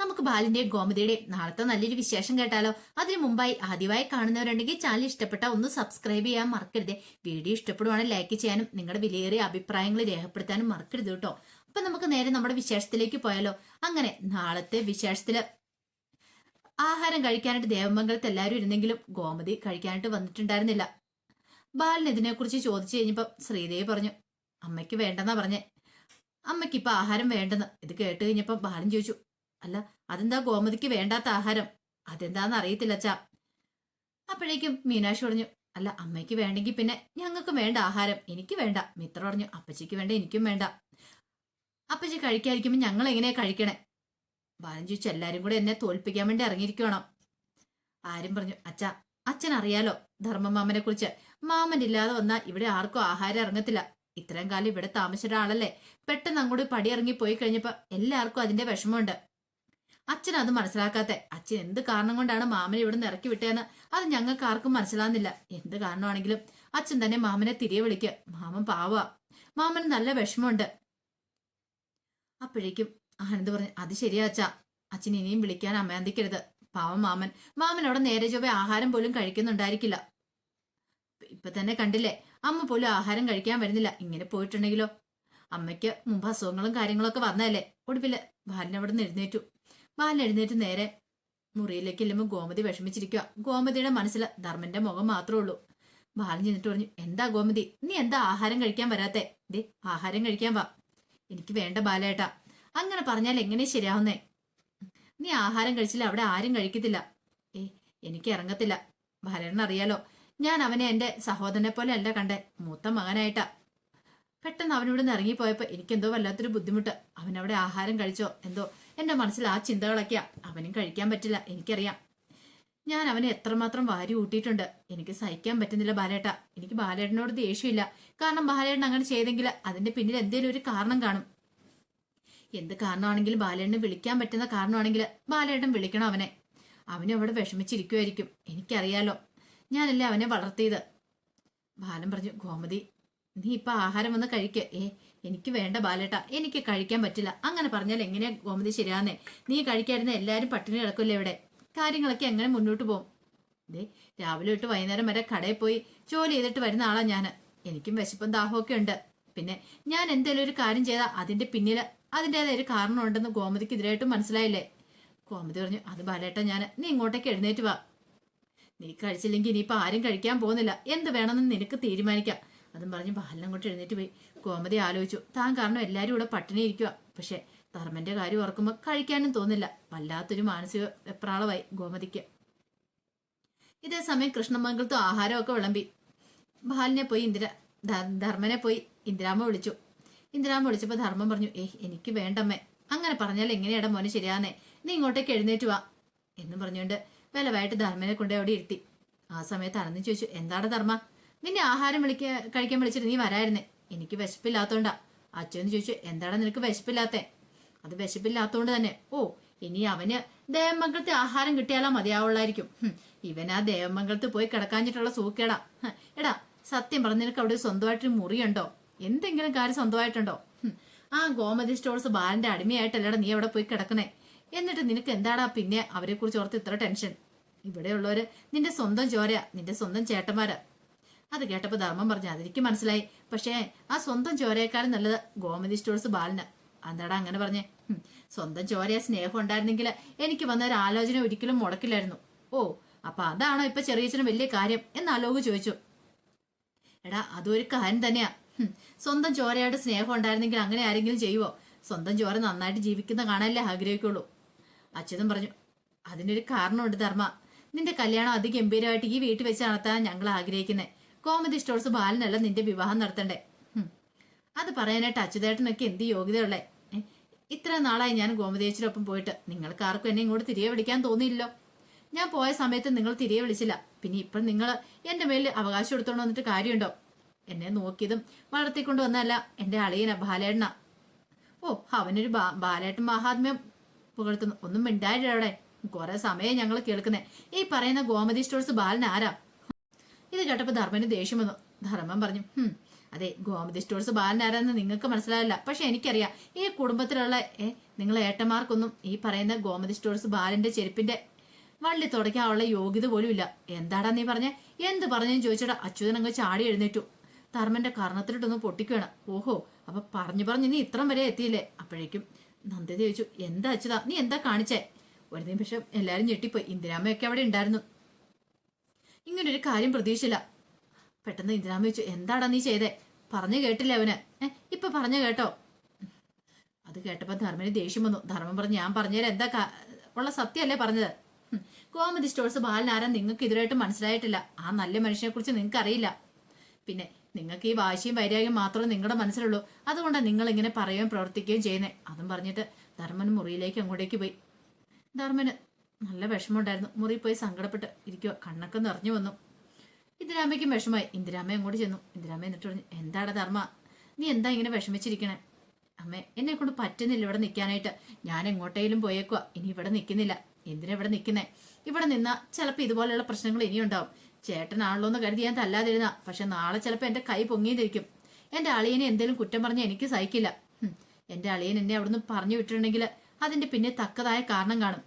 നമുക്ക് ബാലിന്റെയും ഗോമതിയുടെയും നാളത്തെ നല്ലൊരു വിശേഷം കേട്ടാലോ? അതിനു മുമ്പായി ആദ്യമായി കാണുന്നവരുണ്ടെങ്കിൽ ചാനൽ ഇഷ്ടപ്പെട്ട ഒന്ന് സബ്സ്ക്രൈബ് ചെയ്യാൻ മറക്കരുത്. വീഡിയോ ഇഷ്ടപ്പെടുവാണെങ്കിൽ ലൈക്ക് ചെയ്യാനും നിങ്ങളുടെ വിലയേറിയ അഭിപ്രായങ്ങൾ രേഖപ്പെടുത്താനും മറക്കരുത് കേട്ടോ. അപ്പൊ നമുക്ക് നേരെ നമ്മുടെ വിശേഷത്തിലേക്ക് പോയാലോ? അങ്ങനെ നാളത്തെ വിശേഷത്തിൽ ആഹാരം കഴിക്കാനായിട്ട് ദേവമംഗലത്ത് എല്ലാവരും ഇരുന്നെങ്കിലും ഗോമതി കഴിക്കാനായിട്ട് വന്നിട്ടുണ്ടായിരുന്നില്ല. ബാലൻ ഇതിനെക്കുറിച്ച് ചോദിച്ചു കഴിഞ്ഞപ്പോ ശ്രീദേവി പറഞ്ഞു അമ്മയ്ക്ക് വേണ്ടെന്നാ പറഞ്ഞേ. അമ്മയ്ക്ക് ഇപ്പൊ ആഹാരം വേണ്ടെന്ന്. ഇത് കേട്ട് കഴിഞ്ഞപ്പോ ബാലൻ ചോദിച്ചു അല്ല അതെന്താ ഗോമതിക്ക് വേണ്ടാത്ത ആഹാരം? അതെന്താന്ന് അറിയത്തില്ല അച്ഛാ. അപ്പോഴേക്കും മീനാക്ഷി പറഞ്ഞു അല്ല അമ്മയ്ക്ക് വേണ്ടെങ്കിൽ പിന്നെ ഞങ്ങൾക്ക് വേണ്ട ആഹാരം. എനിക്ക് വേണ്ട. മിത്ര പറഞ്ഞു അപ്പച്ചിക്ക് വേണ്ട എനിക്കും വേണ്ട. അപ്പച്ചി കഴിക്കാതിരിക്കുമ്പോൾ ഞങ്ങൾ എങ്ങനെയാ കഴിക്കണേ? ബാലൻ ചോദിച്ചു എല്ലാരും കൂടെ എന്നെ തോൽപ്പിക്കാൻ വേണ്ടി ഇറങ്ങിയിരിക്കണം ആരും പറഞ്ഞു അച്ഛ അച്ഛൻ അറിയാലോ ധർമ്മമാമനെ കുറിച്ച്. മാമൻ ഇല്ലാതെ വന്നാൽ ഇവിടെ ആർക്കും ആഹാരം ഇറങ്ങത്തില്ല. ഇത്രയും കാലം ഇവിടെ താമസിച്ച ഒരാളല്ലേ പെട്ടെന്ന് അങ്ങോട്ട് പടി ഇറങ്ങി പോയി കഴിഞ്ഞപ്പോ എല്ലാവർക്കും അതിന്റെ വിഷമമുണ്ട്. അച്ഛൻ അത് മനസ്സിലാക്കാത്തെ. അച്ഛൻ എന്ത് കാരണം കൊണ്ടാണ് മാമനെ ഇവിടെ നിന്ന് ഇറക്കി വിട്ടതെന്ന് അത് ഞങ്ങൾക്ക് ആർക്കും മനസ്സിലാകുന്നില്ല എന്ത് കാരണമാണെങ്കിലും അച്ഛൻ തന്നെ മാമനെ തിരികെ വിളിക്കുക മാമൻ പാവ. മാമന് നല്ല വിഷമമുണ്ട്. അപ്പോഴേക്കും ആനന്ദ് പറഞ്ഞു അത് ശരിയാ അച്ഛ. അച്ഛൻ ഇനിയും വിളിക്കാൻ അമയാന്തിക്കരുത് പാവം മാമൻ. മാമൻ അവിടെ നേരെ ചൊവ്വ ആഹാരം പോലും കഴിക്കുന്നുണ്ടായിരിക്കില്ല. ഇപ്പൊ തന്നെ കണ്ടില്ലേ അമ്മ പോലും ആഹാരം കഴിക്കാൻ വരുന്നില്ല. ഇങ്ങനെ പോയിട്ടുണ്ടെങ്കിലോ? അമ്മയ്ക്ക് മുമ്പ് അസുഖങ്ങളും കാര്യങ്ങളൊക്കെ വന്നതല്ലേ? ഒടുപ്പില്ല ഭാര്യ അവിടെ നിന്ന് എഴുന്നേറ്റു. ബാലൻ എഴുന്നേറ്റ് നേരെ മുറിയിലേക്ക് ഇല്ലുമ്പോൾ ഗോമതി വിഷമിച്ചിരിക്കുക ഗോമതിയുടെ മനസ്സിൽ ധർമ്മന്റെ മുഖം മാത്രമേ ഉള്ളൂ. ബാലൻ ചെന്നിട്ട് പറഞ്ഞു എന്താ ഗോമതി? നീ എന്താ ആഹാരം കഴിക്കാൻ വരാത്തെ? ദേ ആഹാരം കഴിക്കാൻ വാ. എനിക്ക് വേണ്ട ബാലേട്ടാ. അങ്ങനെ പറഞ്ഞാൽ എങ്ങനെ ശരിയാവുന്നേ? നീ ആഹാരം കഴിച്ചില്ല അവിടെ ആരും കഴിക്കത്തില്ല. ഏ എനിക്ക് ഇറങ്ങത്തില്ല. ബാലേട്ടൻ അറിയാലോ ഞാൻ അവനെ എന്റെ സഹോദരനെ പോലെ അല്ല കണ്ടേ. മൂത്ത മകനായിട്ടാ. പെട്ടെന്ന് അവനിവിടെ നിന്ന് ഇറങ്ങിപ്പോയപ്പോ എനിക്കെന്തോ വല്ലാത്തൊരു ബുദ്ധിമുട്ട്. അവനവിടെ ആഹാരം കഴിച്ചോ? എന്തോ എന്റെ മനസ്സിൽ ആ ചിന്തകളൊക്കെയാ. അവനും കഴിക്കാൻ പറ്റില്ല എനിക്കറിയാം. ഞാൻ അവനെ എത്രമാത്രം വാരി ഊട്ടിയിട്ടുണ്ട്. എനിക്ക് സഹിക്കാൻ പറ്റുന്നില്ല ബാലേട്ട. എനിക്ക് ബാലേട്ടനോട് ദേഷ്യമില്ല. കാരണം ബാലേട്ടൻ അങ്ങനെ ചെയ്തെങ്കിൽ അതിന്റെ പിന്നിൽ എന്തെങ്കിലും ഒരു കാരണം കാണും. എന്ത് കാരണമാണെങ്കിലും ബാലേട്ടനെ വിളിക്കാൻ പറ്റുന്ന കാരണമാണെങ്കിൽ ബാലേട്ടൻ വിളിക്കണം അവനെ. അവനെ അവിടെ വിഷമിച്ചിരിക്കുമായിരിക്കും എനിക്കറിയാലോ ഞാനല്ലേ അവനെ വളർത്തിയത്. ബാലൻ പറഞ്ഞു ഗോമതി നീ ഇപ്പൊ ആഹാരം വന്ന് കഴിക്കേ. ഏ എനിക്ക് വേണ്ട ബാലേട്ട എനിക്ക് കഴിക്കാൻ പറ്റില്ല. അങ്ങനെ പറഞ്ഞാൽ എങ്ങനെയാ ഗോമതി ശരിയാന്നേ നീ കഴിക്കാതിരുന്ന എല്ലാരും പട്ടിണി കിടക്കില്ലേ ഇവിടെ? കാര്യങ്ങളൊക്കെ എങ്ങനെ മുന്നോട്ട് പോകും? ദേ രാവിലെ തൊട്ട് വൈകുന്നേരം വരെ കടയിൽ പോയി ജോലി ചെയ്തിട്ട് വരുന്ന ആളാ ഞാൻ എനിക്കും വിശപ്പും ദാഹമൊക്കെ ഉണ്ട്. പിന്നെ ഞാൻ എന്തെങ്കിലും ഒരു കാര്യം ചെയ്താൽ അതിന്റെ പിന്നിൽ അതിന്റെതായ ഒരു കാരണമുണ്ടെന്ന് ഗോമതിക്ക് ഇതിലായിട്ടും മനസ്സിലായില്ലേ? ഗോമതി പറഞ്ഞു അത് ബാലേട്ട ഞാൻ നീ ഇങ്ങോട്ടേക്ക് എഴുന്നേറ്റ് വാ. നീ കഴിച്ചില്ലെങ്കിൽ ഇനിയിപ്പോൾ ആരും കഴിക്കാൻ പോകുന്നില്ല. എന്ത് വേണമെന്ന് നിനക്ക് തീരുമാനിക്കാം. അതും പറഞ്ഞ് ബാലൻ കൊണ്ട് എഴുന്നേറ്റ് പോയി. ഗോമതി ആലോചിച്ചു. താൻ കാരണം എല്ലാവരും ഇവിടെ പട്ടിണി ഇരിക്കുക പക്ഷേ ധർമ്മന്റെ കാര്യം ഓർക്കുമ്പോൾ കഴിക്കാനും തോന്നില്ല. വല്ലാത്തൊരു മാനസിക വെപ്രാളമായി ഗോമതിക്ക്. ഇതേ സമയം കൃഷ്ണമംഗലത്തും ആഹാരമൊക്കെ വിളമ്പി. ബാലിനെ പോയി ഇന്ദിര ധർമ്മനെ പോയി ഇന്ദിരാമ്മ വിളിച്ചു. ഇന്ദിരാമ്മ വിളിച്ചപ്പോൾ ധർമ്മം പറഞ്ഞു ഏയ് എനിക്ക് വേണ്ടമ്മേ. അങ്ങനെ പറഞ്ഞാൽ എങ്ങനെയാടാ മോനെ ശരിയാന്നേ? നീ ഇങ്ങോട്ടേക്ക് എഴുന്നേറ്റ് വാ. എന്നും പറഞ്ഞുകൊണ്ട് വിലവായിട്ട് ധർമ്മനെ കൊണ്ട് അവിടെ ഇരുത്തി. ആ സമയത്ത് അറിഞ്ഞു ചോദിച്ചു എന്താണ് ധർമ്മ? നിന്നെ ആഹാരം വിളിക്ക കഴിക്കാൻ വിളിച്ചിട്ട് നീ വരായിരുന്നേ. എനിക്ക് വിശപ്പില്ലാത്തോണ്ടാ. അച്ഛൻ ചോദിച്ചു എന്താണ് നിനക്ക് വിശപ്പില്ലാത്തേ? അത് വിശപ്പില്ലാത്തോണ്ട് തന്നെ. ഓ ഇനി അവന് ദേവമംഗലത്തെ ആഹാരം കിട്ടിയാലാ മതിയാവുള്ളായിരിക്കും. ഇവൻ ആ ദേവമംഗലത്ത് പോയി കിടക്കാഞ്ഞിട്ടുള്ള സൂക്കേടാ. എടാ സത്യം പറഞ്ഞ നിനക്ക് അവിടെ സ്വന്തമായിട്ടൊരു മുറിയുണ്ടോ? എന്തെങ്കിലും കാര്യം സ്വന്തമായിട്ടുണ്ടോ? ആ ഗോമതി സ്റ്റോൾസ് ബാലന്റെ അടിമയായിട്ടല്ലടാ നീ അവിടെ പോയി കിടക്കണേ എന്നിട്ട് നിനക്ക് എന്താടാ പിന്നെ അവരെ കുറിച്ച് ഓർത്ത് ഇത്ര ടെൻഷൻ? ഇവിടെയുള്ളവര് നിന്റെ സ്വന്തം ചോരയാ നിന്റെ സ്വന്തം ചേട്ടന്മാരാ. അത് കേട്ടപ്പോൾ ധർമ്മം പറഞ്ഞു അതെനിക്ക് മനസ്സിലായി. പക്ഷേ ആ സ്വന്തം ചോരയേക്കാളും നല്ലത് ഗോമതി സ്റ്റോഴ്സ് ബാലന്. എന്താടാ അങ്ങനെ പറഞ്ഞേ? സ്വന്തം ചോരയെ സ്നേഹം ഉണ്ടായിരുന്നെങ്കിൽ എനിക്ക് വന്ന ഒരു ആലോചന ഒരിക്കലും മുടക്കില്ലായിരുന്നു. ഓ അപ്പൊ അതാണോ ഇപ്പൊ ചെറിയച്ചനും വലിയ കാര്യം എന്ന് അലോക് ചോദിച്ചു. എടാ അതൊരു കാര്യം തന്നെയാ. സ്വന്തം ചോരയായിട്ട് സ്നേഹം ഉണ്ടായിരുന്നെങ്കിൽ അങ്ങനെ ആരെങ്കിലും ചെയ്യുവോ? സ്വന്തം ചോര നന്നായിട്ട് ജീവിക്കുന്ന കാണാനല്ലേ ആഗ്രഹിക്കുള്ളൂ. അച്യുതൻ പറഞ്ഞു അതിനൊരു കാരണമുണ്ട് ധർമ്മ. നിന്റെ കല്യാണം അതിഗംഭീരമായിട്ട് ഈ വീട്ടിൽ വെച്ച് നടത്താൻ ഞങ്ങൾ ആഗ്രഹിക്കുന്നത് കോമഡി സ്റ്റോഴ്സ് ബാലനല്ല നിന്റെ വിവാഹം നടത്തണ്ടേ. അത് പറയാനായിട്ട് അച്യുതേട്ടനൊക്കെ എന്ത് യോഗ്യതയുള്ളേ? ഇത്ര നാളായി ഞാൻ ഗോമതേച്ചിനൊപ്പം പോയിട്ട് നിങ്ങൾക്ക് ആർക്കും എന്നെ ഇങ്ങോട്ട് തിരികെ വിളിക്കാൻ തോന്നിയില്ലോ ഞാൻ പോയ സമയത്ത് നിങ്ങൾ തിരികെ വിളിച്ചില്ല. പിന്നെ ഇപ്പം നിങ്ങൾ എന്റെ മേലിൽ അവകാശം എടുത്തോണ്ട് വന്നിട്ട് കാര്യമുണ്ടോ? എന്നെ നോക്കിയതും വളർത്തിക്കൊണ്ട് വന്നല്ല എന്റെ അളിയന ബാലേട്ടന. ഓ അവനൊരു ബാ- ബാലേട്ടൻ മഹാത്മ്യം പുകഴ്ത്തുന്നു. ഒന്നും മിണ്ടായിരവിടെ കുറെ സമയം ഞങ്ങൾ കേൾക്കുന്നേ. ഈ പറയുന്ന ഗോമതി സ്റ്റോഴ്സ് ബാലൻ ആരാ? ഇത് കേട്ടപ്പോ ധർമ്മന് ദേഷ്യം വന്നു. ധർമ്മൻ പറഞ്ഞു "ഹും, അതെ ഗോമതി സ്റ്റോഴ്സ് ബാലനാരാന്ന് നിങ്ങൾക്ക് മനസ്സിലാവില്ല. പക്ഷെ എനിക്കറിയാം ഈ കുടുംബത്തിലുള്ള ഏഹ് നിങ്ങളെ ഏട്ടന്മാർക്കൊന്നും ഈ പറയുന്ന ഗോമതി സ്റ്റോഴ്സ് ബാലന്റെ ചെരുപ്പിന്റെ വള്ളി തുടയ്ക്കാനുള്ള യോഗ്യത പോലും ഇല്ല. എന്താടാ നീ പറഞ്ഞ? എന്ത് പറഞ്ഞെന്ന് ചോദിച്ചിട്ട് അച്യുതൻ അങ്ങ് ചാടി എഴുന്നേറ്റു. ധർമ്മന്റെ കർണത്തിലിട്ടൊന്ന് പൊട്ടിക്കുകയാണ് ഓഹോ അപ്പൊ പറഞ്ഞു പറഞ്ഞ് നീ ഇത്രം വരെ എത്തിയില്ലേ? അപ്പോഴേക്കും നന്ദിത ചോദിച്ചു എന്താ അച്യുത നീ എന്താ കാണിച്ചേ? ഒരു നിമിഷം എല്ലാരും ഞെട്ടിപ്പോയി. ഇന്ദിരാമ്മയൊക്കെ അവിടെ ഉണ്ടായിരുന്നു. ഇങ്ങനൊരു കാര്യം പ്രതീക്ഷയില്ല പെട്ടെന്ന് ഇന്ദിരാമ്മ ചോദിച്ചു എന്താടാ നീ ചെയ്തേ? പറഞ്ഞു കേട്ടില്ല അവന്. ഏഹ് ഇപ്പൊ പറഞ്ഞു കേട്ടോ. അത് കേട്ടപ്പോ ധർമ്മന് ദേഷ്യം വന്നു. ധർമ്മം പറഞ്ഞു ഞാൻ പറഞ്ഞുതരാം എന്താ ഉള്ള സത്യമല്ലേ പറഞ്ഞത്? കോമതി സ്റ്റോഴ്സ് ബാലനാരാ നിങ്ങൾക്ക് ഇതുവരായിട്ട് മനസ്സിലായിട്ടില്ല. ആ നല്ല മനുഷ്യനെ കുറിച്ച് നിങ്ങൾക്ക് അറിയില്ല പിന്നെ നിങ്ങൾക്ക് ഈ വാശിയും വൈരാഗ്യം മാത്രമേ നിങ്ങളുടെ മനസ്സിലുള്ളൂ. അതുകൊണ്ടാണ് നിങ്ങൾ ഇങ്ങനെ പറയുകയും പ്രവർത്തിക്കുകയും ചെയ്യുന്നത് അതും പറഞ്ഞിട്ട് ധർമ്മൻ മുറിയിലേക്ക് അങ്ങോട്ടേക്ക് പോയി. ധർമ്മന് നല്ല വിഷമമുണ്ടായിരുന്നു. മുറി പോയി സങ്കടപ്പെട്ട് ഇരിക്കുക കണ്ണൊക്കെ നിറഞ്ഞു വന്നു. ഇന്ദിരാമ്മയ്ക്കും വിഷമായി ഇന്ദിരാമ്മ അങ്ങോട്ട് ചെന്നു. ഇന്ദിരാമ്മ എന്നിട്ട് പറഞ്ഞു എന്താടാ ധർമ്മ? നീ എന്താ ഇങ്ങനെ വിഷമിച്ചിരിക്കണേ? അമ്മ എന്നെ കൊണ്ട് പറ്റുന്നില്ല ഇവിടെ നിൽക്കാനായിട്ട്. ഞാൻ എങ്ങോട്ടേലും പോയേക്കുക ഇനി ഇവിടെ നിൽക്കുന്നില്ല. എന്തിനാ ഇവിടെ നിൽക്കുന്നേ? ഇവിടെ നിന്നാ ചിലപ്പോൾ ഇതുപോലെയുള്ള പ്രശ്നങ്ങൾ ഇനിയും ഉണ്ടാവും. ചേട്ടനാണല്ലോ എന്ന് കരുതി ഞാൻ തല്ലാതിരുന്ന. പക്ഷെ നാളെ ചിലപ്പോൾ എന്റെ കൈ പൊങ്ങിയിരിക്കും. എന്റെ അളിയനെ എന്തെങ്കിലും കുറ്റം പറഞ്ഞാൽ എനിക്ക് സഹിക്കില്ല. എന്റെ അളിയൻ എന്നെ അവിടുന്ന് പറഞ്ഞു വിട്ടിട്ടുണ്ടെങ്കിൽ അതിന്റെ പിന്നെ തക്കതായ കാരണം കാണും.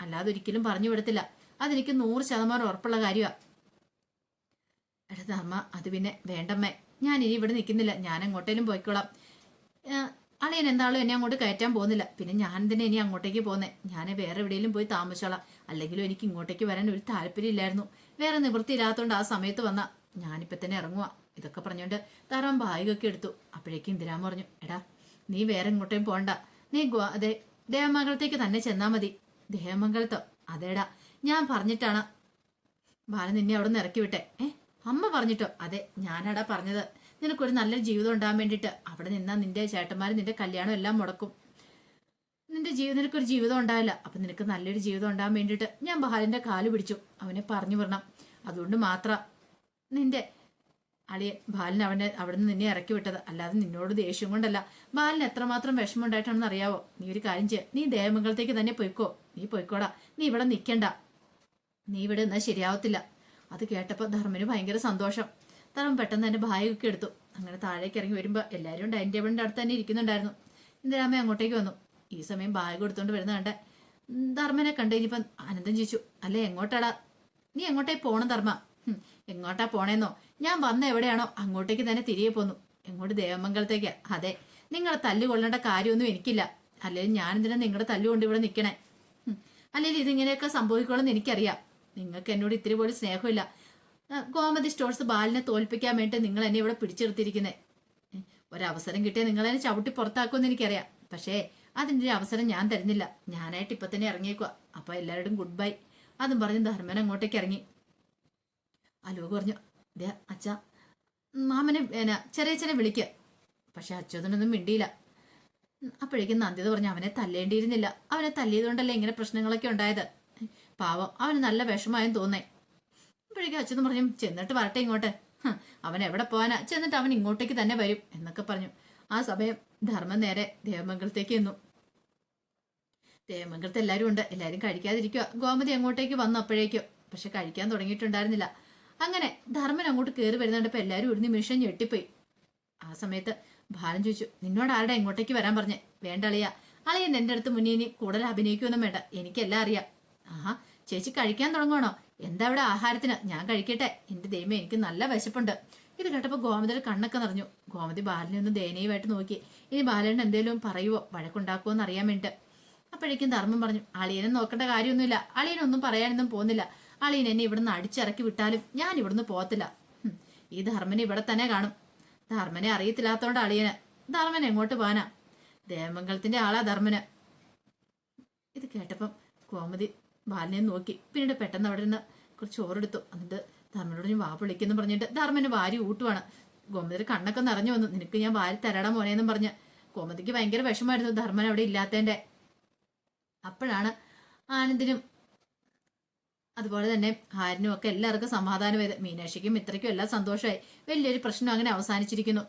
അല്ലാതെ ഒരിക്കലും പറഞ്ഞു വിടത്തില്ല. അതെനിക്ക് നൂറ് ശതമാനം ഉറപ്പുള്ള കാര്യമാണ് എടാ ധർമ്മ അത് പിന്നെ വേണ്ടമ്മേ. ഞാൻ ഇനി ഇവിടെ നിൽക്കുന്നില്ല. ഞാൻ എങ്ങോട്ടേലും പോയിക്കോളാം അളിയൻ എന്താളും എന്നെ അങ്ങോട്ട് കയറ്റാൻ പോകുന്നില്ല. പിന്നെ ഞാൻ തന്നെ ഇനി അങ്ങോട്ടേക്ക് പോകുന്നേ ഞാൻ വേറെ എവിടെയെങ്കിലും പോയി താമസിച്ചോളാം. അല്ലെങ്കിലും എനിക്ക് ഇങ്ങോട്ടേക്ക് വരാൻ ഒരു താല്പര്യമില്ലായിരുന്നു. വേറെ നിവൃത്തിയില്ലാത്തതുകൊണ്ട് ആ സമയത്ത് വന്ന ഞാനിപ്പോൾ തന്നെ ഇറങ്ങുക ഇതൊക്കെ പറഞ്ഞുകൊണ്ട് താറാൻ ബാഗൊക്കെ എടുത്തു. അപ്പോഴേക്കും ഇന്ദിരാൻ പറഞ്ഞു എടാ നീ വേറെ ഇങ്ങോട്ടേയും പോകണ്ട നീ അതെ ദേവമംഗലത്തേക്ക് തന്നെ ചെന്നാ മതി. ദേവമംഗലത്തോ അതേടാ ഞാൻ പറഞ്ഞിട്ടാണ്. ബാലൻ നിന്നെ അവിടെ നിന്ന് ഇറക്കി വിട്ടെ. ഏ അമ്മ പറഞ്ഞിട്ടോ? അതെ ഞാനാടാ പറഞ്ഞത്. നിനക്കൊരു നല്ലൊരു ജീവിതം ഉണ്ടാകാൻ വേണ്ടിയിട്ട് അവിടെ നിന്നാ നിന്റെ ചേട്ടന്മാർ നിന്റെ കല്യാണം എല്ലാം മുടക്കും. നിന്റെ ജീവിതം നിനക്കൊരു ജീവിതം ഉണ്ടാവില്ല. അപ്പൊ നിനക്ക് നല്ലൊരു ജീവിതം ഉണ്ടാകാൻ വേണ്ടിയിട്ട് ഞാൻ ബാലന്റെ കാൽ പിടിച്ചു. അവനെ പറഞ്ഞു വിടണം. അതുകൊണ്ട് മാത്രം നിന്റെ അളിയൻ ബാലൻ അവനെ അവിടെ നിന്ന് നിന്നെ ഇറക്കി വിട്ടത്. അല്ലാതെ നിന്നോട് ദേഷ്യം കൊണ്ടല്ല. ബാലിന് എത്രമാത്രം വിഷമം ഉണ്ടായിട്ടാണെന്ന് അറിയാവോ? നീ ഒരു കാര്യം ചെയ്യ. നീ ദേവമംഗലത്തേക്ക് തന്നെ പോയിക്കോ. നീ പോയിക്കോടാ. നീ ഇവിടെ നിൽക്കണ്ട നീ ഇവിടെ എന്നാൽ ശരിയാവത്തില്ല. അത് കേട്ടപ്പോൾ ധർമ്മന് ഭയങ്കര സന്തോഷം. ധർമ്മം പെട്ടെന്ന് തന്നെ ബാഗൊക്കെ എടുത്തു. അങ്ങനെ താഴേക്ക് ഇറങ്ങി വരുമ്പോൾ എല്ലാവരും ഡൈനിങ് ടേബിളിന്റെ അടുത്ത് തന്നെ ഇരിക്കുന്നുണ്ടായിരുന്നു. ഇന്ദിരാമ്മ അങ്ങോട്ടേക്ക് വന്നു. ഈ സമയം ബാഗ് കൊടുത്തുകൊണ്ട് വരുന്ന കണ്ടേ ധർമ്മനെ കണ്ടു കഴിഞ്ഞപ്പം ആനന്ദം ചോദിച്ചു അല്ലേ എങ്ങോട്ടാടാ? നീ എങ്ങോട്ടേ പോണം ധർമ്മ. "ഹും, എങ്ങോട്ടാ പോണേന്നോ? ഞാൻ വന്ന എവിടെയാണോ അങ്ങോട്ടേക്ക് തന്നെ തിരികെ പോന്നു. എങ്ങോട്ട് ദേവമംഗലത്തേക്കാ. അതെ നിങ്ങളെ തല്ലുകൊള്ളേണ്ട കാര്യമൊന്നും എനിക്കില്ല. അല്ലെങ്കിൽ ഞാൻ ഞാനെന്തിനാ നിങ്ങളുടെ തല്ലുകൊണ്ട് ഇവിടെ നിൽക്കണേ അല്ലെങ്കിൽ ഇതിങ്ങനെയൊക്കെ സംഭവിക്കണമെന്ന് എനിക്കറിയാം. നിങ്ങൾക്ക് എന്നോട് ഇത്തിരി പോലും സ്നേഹമില്ല. ഗോമതി സ്റ്റോഴ്സ് ബാലിനെ തോൽപ്പിക്കാൻ വേണ്ടി നിങ്ങൾ എന്നെ ഇവിടെ പിടിച്ചെടുത്തിരിക്കുന്നേ. ഒരവസരം കിട്ടിയാൽ നിങ്ങൾ എന്നെ ചവിട്ടി പുറത്താക്കുമെന്ന് എനിക്കറിയാം. പക്ഷേ അതിന്റെ ഒരു അവസരം ഞാൻ തരുന്നില്ല. ഞാനായിട്ട് ഇപ്പൊ തന്നെ ഇറങ്ങിയേക്കുക അപ്പൊ എല്ലാവരോടും ഗുഡ് ബൈ അതും പറഞ്ഞ് ധർമ്മൻ അങ്ങോട്ടേക്ക് ഇറങ്ങി. അലോക് പറഞ്ഞു ദേ അച്ഛ. മാമനെ എന്നാ ചെറിയ അച്ഛനെ വിളിക്ക്. പക്ഷെ അച്യുതനൊന്നും മിണ്ടിയില്ല. അപ്പോഴേക്കും നന്ദിത പറഞ്ഞു അവനെ തല്ലേണ്ടിയിരുന്നില്ല. അവനെ തല്ലിയതുകൊണ്ടല്ലേ ഇങ്ങനെ പ്രശ്നങ്ങളൊക്കെ ഉണ്ടായത്? പാവം അവന് നല്ല വിഷമായെന്ന് തോന്നേ. അപ്പോഴേക്കും അച്ഛനും പറഞ്ഞു ചെന്നിട്ട് വരട്ടെ ഇങ്ങോട്ട്. അവൻ എവിടെ പോവാനാ? ചെന്നിട്ട് അവൻ ഇങ്ങോട്ടേക്ക് തന്നെ വരും എന്നൊക്കെ പറഞ്ഞു. ആ സമയം ധർമ്മം നേരെ ദേവമംഗലത്തേക്ക് എന്നു ദേവമംഗലത്ത് എല്ലാവരും ഉണ്ട്. എല്ലാവരും കഴിക്കാതിരിക്കുക. ഗോമതി അങ്ങോട്ടേക്ക് വന്നു അപ്പോഴേക്കും. പക്ഷെ കഴിക്കാൻ തുടങ്ങിയിട്ടുണ്ടായിരുന്നില്ല. അങ്ങനെ ധർമ്മൻ അങ്ങോട്ട് കയറി വരുന്നുണ്ടപ്പോൾ എല്ലാവരും ഒരു നിമിഷം ഞെട്ടിപ്പോയി. ആ സമയത്ത് ഭാരൻ ചോദിച്ചു നിന്നോട് ആരുടെ ഇങ്ങോട്ടേക്ക് വരാൻ പറഞ്ഞേ? വേണ്ട അളിയ. അളിയൻ എന്റെ അടുത്ത് മുന്നേ ഇനി കൂടുതൽ അഭിനയിക്കുമൊന്നും വേണ്ട. എനിക്കെല്ലാം അറിയാം. ആഹാ ചേച്ചി കഴിക്കാൻ തുടങ്ങണോ എന്താ ഇവിടെ ആഹാരത്തിന്? ഞാൻ കഴിക്കട്ടെ. എന്റെ ദൈവം എനിക്ക് നല്ല വിശപ്പുണ്ട്. ഇത് കേട്ടപ്പോൾ ഗോമതിയുടെ കണ്ണൊക്കെ നിറഞ്ഞു. ഗോമതി ബാലനെ ഒന്ന് ദയനീയമായിട്ട് നോക്കി. ഇനി ബാലൻ എന്തെങ്കിലും പറയുവോ? വഴക്കുണ്ടാക്കുമോ എന്ന് അറിയാൻ വേണ്ടിട്ട്. അപ്പോഴേക്കും ധർമ്മം പറഞ്ഞു അളിയനെ നോക്കേണ്ട കാര്യമൊന്നുമില്ല. അളിയനൊന്നും പറയാനൊന്നും പോകുന്നില്ല. അളിയൻ എന്നെ ഇവിടുന്ന് അടിച്ചിറക്കി വിട്ടാലും ഞാൻ ഇവിടുന്ന് പോകത്തില്ല. ഈ ധർമ്മനെ ഇവിടെ തന്നെ കാണും. ധർമ്മനെ അറിയത്തില്ലാത്തോണ്ട് അളിയന് ധർമ്മൻ എങ്ങോട്ട് പോകാനാ? ദേവമംഗലത്തിന്റെ ആളാ ധർമ്മന്. ഇത് കേട്ടപ്പം കോമതി ബാലിനെ നോക്കി. പിന്നീട് പെട്ടെന്ന് അവിടെ നിന്ന് കുറച്ച് ചോറെടുത്തു. എന്നിട്ട് ധർമ്മനോട് ഞാൻ വാ വിളിക്കുന്നു പറഞ്ഞിട്ട് ധർമ്മന് വാരി ഊട്ടുവാണ്. ഗോമതിയുടെ കണ്ണൊക്കെ നിറഞ്ഞു വന്നു. നിനക്ക് ഞാൻ വാരി തരടാ മോനെന്നും പറഞ്ഞ്. ഗോമതിക്ക് ഭയങ്കര വിഷമായിരുന്നു ധർമ്മൻ അവിടെ ഇല്ലാത്തതിന്റെ അപ്പോഴാണ് ആനന്ദിനും അതുപോലെ തന്നെ ഹാരിനും ഒക്കെ എല്ലാവർക്കും സമാധാനമായത് മീനാക്ഷിക്കും ഇത്രയ്ക്കും എല്ലാം സന്തോഷമായി. വലിയൊരു പ്രശ്നം അങ്ങനെ അവസാനിച്ചിരിക്കുന്നു.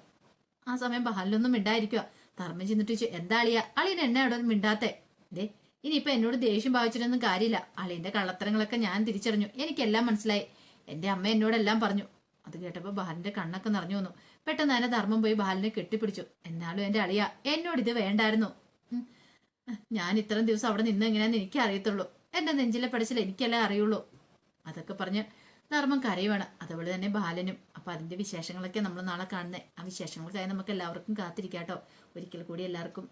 ആ സമയം ബഹലിനൊന്നും മിണ്ടായിരിക്കുക ധർമ്മം ചെന്നിട്ട് ചോദിച്ചു എന്താ അളിയ? അളിയൻ എന്നെ അവിടെ മിണ്ടാത്തെ? ദേ ഇനിയിപ്പോൾ എന്നോട് ദേഷ്യം ഭാവിച്ചിട്ടൊന്നും കാര്യമില്ല. അളിയന്റെ കള്ളത്തരങ്ങളൊക്കെ ഞാൻ തിരിച്ചറിഞ്ഞു. എനിക്കെല്ലാം മനസ്സിലായി. എന്റെ അമ്മ എന്നോടെല്ലാം പറഞ്ഞു. അത് കേട്ടപ്പോൾ ബഹാലിന്റെ കണ്ണൊക്കെ നിറഞ്ഞു വന്നു. പെട്ടെന്ന് തന്നെ ധർമ്മം പോയി ബാലനെ കെട്ടിപ്പിടിച്ചു. എന്നാലും എന്റെ അളിയ എന്നോട് ഇത് വേണ്ടായിരുന്നു ഞാൻ ഇത്രയും ദിവസം അവിടെ നിന്ന് എങ്ങനെയാന്ന് എനിക്ക് അറിയത്തുള്ളൂ എന്റെ നെഞ്ചിലെ പഠിച്ചിൽ എനിക്കല്ലേ അറിയുള്ളൂ. അതൊക്കെ പറഞ്ഞ് ധർമ്മം കരയുവാണ്. അതുപോലെ തന്നെ ബാലനും. അപ്പൊ അതിന്റെ വിശേഷങ്ങളൊക്കെ നമ്മൾ നാളെ കാണുന്നത് ആ വിശേഷങ്ങൾക്കായി നമുക്ക് എല്ലാവർക്കും കാത്തിരിക്കാട്ടോ. ഒരിക്കൽ കൂടി എല്ലാവർക്കും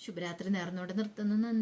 ശുഭരാത്രി നേർന്നുകൊണ്ട് നിർത്തുന്നു. നന്ദി.